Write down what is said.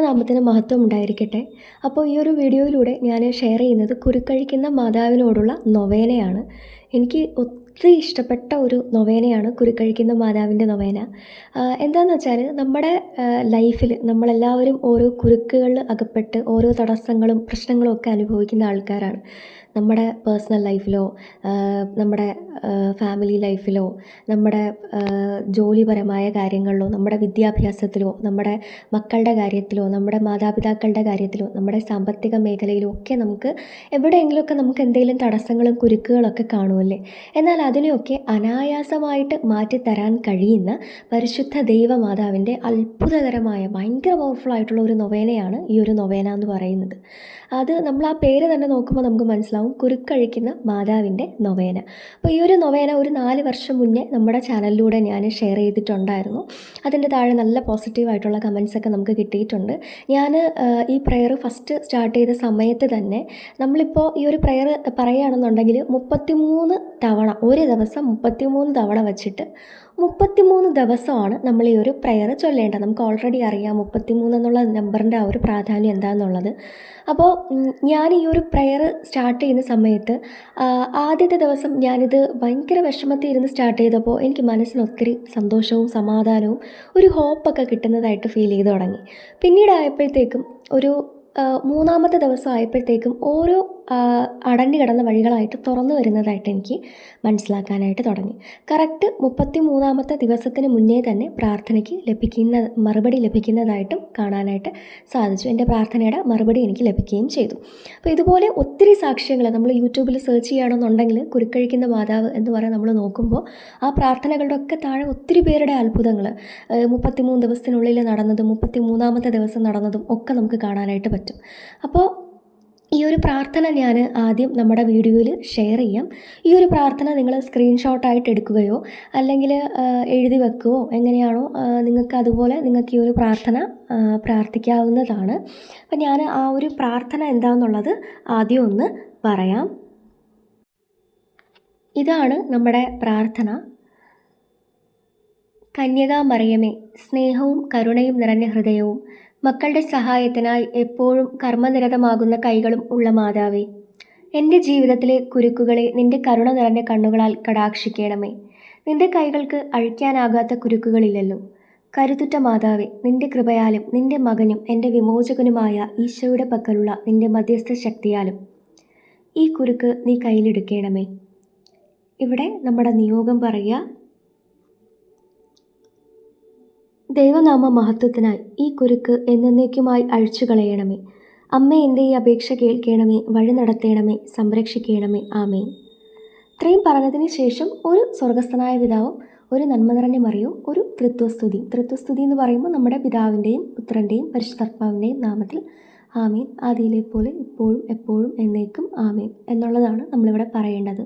നാമത്തിന് മഹത്വം ഉണ്ടായിരിക്കട്ടെ. അപ്പോൾ ഈ ഒരു വീഡിയോയിലൂടെ ഞാൻ ഷെയർ ചെയ്യുന്നത് കുരുക്കഴിക്കുന്ന മാതാവിനോടുള്ള നൊവേനയാണ്. എനിക്ക് ഒത്തിരി ഇഷ്ടപ്പെട്ട ഒരു നൊവേനയാണ് കുരുക്കഴിക്കുന്ന മാതാവിന്റെ നൊവേന. എന്താണെന്ന് വെച്ചാൽ നമ്മുടെ ലൈഫിൽ നമ്മളെല്ലാവരും ഓരോ കുരുക്കുകളിൽ അകപ്പെട്ട് ഓരോ തടസ്സങ്ങളും പ്രശ്നങ്ങളും ഒക്കെ അനുഭവിക്കുന്ന ആൾക്കാരാണ്. നമ്മുടെ പേഴ്സണൽ ലൈഫിലോ നമ്മുടെ ഫാമിലി ലൈഫിലോ നമ്മുടെ ജോലിപരമായ കാര്യങ്ങളിലോ നമ്മുടെ വിദ്യാഭ്യാസത്തിലോ നമ്മുടെ മക്കളുടെ കാര്യത്തിലോ നമ്മുടെ മാതാപിതാക്കളുടെ കാര്യത്തിലോ നമ്മുടെ സാമ്പത്തിക മേഖലയിലോ ഒക്കെ നമുക്ക് എവിടെയെങ്കിലുമൊക്കെ നമുക്ക് എന്തെങ്കിലും തടസ്സങ്ങളും കുരുക്കുകളൊക്കെ കാണുമല്ലേ എന്നാൽ അതിനെയൊക്കെ അനായാസമായിട്ട് മാറ്റിത്തരാൻ കഴിയുന്ന പരിശുദ്ധ ദൈവമാതാവിന്റെ അത്ഭുതകരമായ ഭയങ്കര പവർഫുൾ ആയിട്ടുള്ള ഒരു നൊവേനയാണ് ഈ ഒരു നൊവേന എന്ന് പറയുന്നത്. അത് നമ്മൾ ആ പേര് തന്നെ നോക്കുമ്പോൾ നമുക്ക് മനസ്സിലാവും കുരുക്കഴിക്കുന്ന മാതാവിന്റെ നൊവേന. അപ്പോൾ ഈ ഒരു നൊവേന ഒരു നാല് വർഷം മുന്നേ നമ്മുടെ ചാനലിലൂടെ ഞാൻ ഷെയർ ചെയ്തിട്ടുണ്ടായിരുന്നു. അതിന്റെ താഴെ നല്ല പോസിറ്റീവായിട്ടുള്ള കമൻസൊക്കെ നമുക്ക് കിട്ടിയിട്ടുണ്ട്. ഞാൻ ഈ പ്രെയർ ഫസ്റ്റ് സ്റ്റാർട്ട് ചെയ്ത സമയത്ത് തന്നെ നമ്മളിപ്പോൾ ഈ ഒരു പ്രെയർ പറയുകയാണെന്നുണ്ടെങ്കിൽ മുപ്പത്തിമൂന്ന് തവണ ഒരു ദിവസം മുപ്പത്തിമൂന്ന് തവണ വച്ചിട്ട് മുപ്പത്തിമൂന്ന് ദിവസമാണ് നമ്മൾ ഈ ഒരു പ്രെയർ ചൊല്ലേണ്ടത്. നമുക്ക് ഓൾറെഡി അറിയാം മുപ്പത്തിമൂന്ന് എന്നുള്ള നമ്പറിന്റെ ആ ഒരു പ്രാധാന്യം എന്താണെന്നുള്ളത് അപ്പോൾ ഞാൻ ഈ ഒരു പ്രെയർ സ്റ്റാർട്ട് ചെയ്യുന്ന സമയത്ത് ആദ്യത്തെ ദിവസം ഞാനിത് ഭയങ്കര വിഷമത്തിൽ ഇരുന്ന് സ്റ്റാർട്ട് ചെയ്തപ്പോൾ എനിക്ക് മനസ്സിന് ഒത്തിരി സന്തോഷവും സമാധാനവും ഒരു ഹോപ്പൊക്കെ കിട്ടുന്നതായിട്ട് ഫീൽ ചെയ്ത് തുടങ്ങി. പിന്നീടായപ്പോഴത്തേക്കും ഒരു മൂന്നാമത്തെ ദിവസം ആയപ്പോഴത്തേക്കും ഓരോ അടഞ്ഞു കിടന്ന വഴികളായിട്ട് തുറന്നു വരുന്നതായിട്ട് എനിക്ക് മനസ്സിലാക്കാനായിട്ട് തുടങ്ങി. കറക്റ്റ് മുപ്പത്തി മൂന്നാമത്തെ ദിവസത്തിന് മുന്നേ തന്നെ പ്രാർത്ഥനയ്ക്ക് ലഭിക്കുന്ന മറുപടി ലഭിക്കുന്നതായിട്ടും കാണാനായിട്ട് സാധിച്ചു. എന്റെ പ്രാർത്ഥനയുടെ മറുപടി എനിക്ക് ലഭിക്കുകയും ചെയ്തു. അപ്പോൾ ഇതുപോലെ ഒത്തിരി സാക്ഷ്യങ്ങൾ നമ്മൾ യൂട്യൂബിൽ സെർച്ച് ചെയ്യുകയാണെന്നുണ്ടെങ്കിൽ കുരുക്കഴിക്കുന്ന മാതാവ് എന്ന് പറയാൻ നമ്മൾ നോക്കുമ്പോൾ ആ പ്രാർത്ഥനകളുടെ ഒക്കെ താഴെ ഒത്തിരി പേരുടെ അത്ഭുതങ്ങൾ മുപ്പത്തിമൂന്ന് ദിവസത്തിനുള്ളിൽ നടന്നതും മുപ്പത്തി മൂന്നാമത്തെ ദിവസം നടന്നതും ഒക്കെ നമുക്ക് കാണാനായിട്ട് പറ്റും. അപ്പോൾ ഒരു പ്രാർത്ഥന ഞാൻ ആദ്യം നമ്മുടെ വീഡിയോയിൽ ഷെയർ ചെയ്യാം. ഈ ഒരു പ്രാർത്ഥന നിങ്ങൾ സ്ക്രീൻഷോട്ടായിട്ട് എടുക്കുകയോ അല്ലെങ്കിൽ എഴുതി വെക്കുകയോ എങ്ങനെയാണോ നിങ്ങൾക്ക് അതുപോലെ നിങ്ങൾക്ക് ഈ ഒരു പ്രാർത്ഥന പ്രാർത്ഥിക്കാവുന്നതാണ്. അപ്പം ഞാൻ ആ ഒരു പ്രാർത്ഥന എന്താണെന്നുള്ളത് ആദ്യം ഒന്ന് പറയാം. ഇതാണ് നമ്മുടെ പ്രാർത്ഥന. കന്യകാമറിയമേ സ്നേഹവും കരുണയും നിറഞ്ഞ ഹൃദയവും മക്കളുടെ സഹായത്തിനായി എപ്പോഴും കർമ്മനിരതമാകുന്ന കൈകളും ഉള്ള മാതാവേ എന്റെ ജീവിതത്തിലെ കുരുക്കുകളെ നിന്റെ കരുണ നിറഞ്ഞ കണ്ണുകളാൽ കടാക്ഷിക്കണമേ. നിന്റെ കൈകൾക്ക് അഴിക്കാനാകാത്ത കുരുക്കുകളില്ലല്ലോ. കരുത്തുറ്റ മാതാവെ നിന്റെ കൃപയാലും നിന്റെ മകനും എന്റെ വിമോചകനുമായ ഈശോയുടെ പക്കലുള്ള നിന്റെ മധ്യസ്ഥ ശക്തിയാലും ഈ കുരുക്ക് നീ കയ്യിലെടുക്കണമേ. ഇവിടെ നമ്മുടെ നിയോഗം പറയുക ദൈവനാമ മഹത്വത്തിനായി ഈ കുരുക്ക് എന്നേക്കുമായി അഴിച്ചു കളയണമേ അമ്മ എന്റെ ഈ അപേക്ഷ കേൾക്കണമേ വഴി നടത്തേണമേ സംരക്ഷിക്കണമേ. ആമേ ഇത്രയും പറഞ്ഞതിന് ശേഷം ഒരു സ്വർഗസ്ഥനായ പിതാവും ഒരു നന്മ നിറഞ്ഞ മറിയും ഒരു തൃത്വസ്തുതി തൃത്വസ്തുതി എന്ന് പറയുമ്പോൾ നമ്മുടെ പിതാവിന്റെയും പുത്രന്റെയും പരിശുദ്ധാത്മാവിന്റെയും നാമത്തിൽ ആമീൻ. ആദിയിലെ പോലെ ഇപ്പോഴും എപ്പോഴും എന്നേക്കും ആമീൻ. എന്നുള്ളതാണ് നമ്മളിവിടെ പറയേണ്ടത്.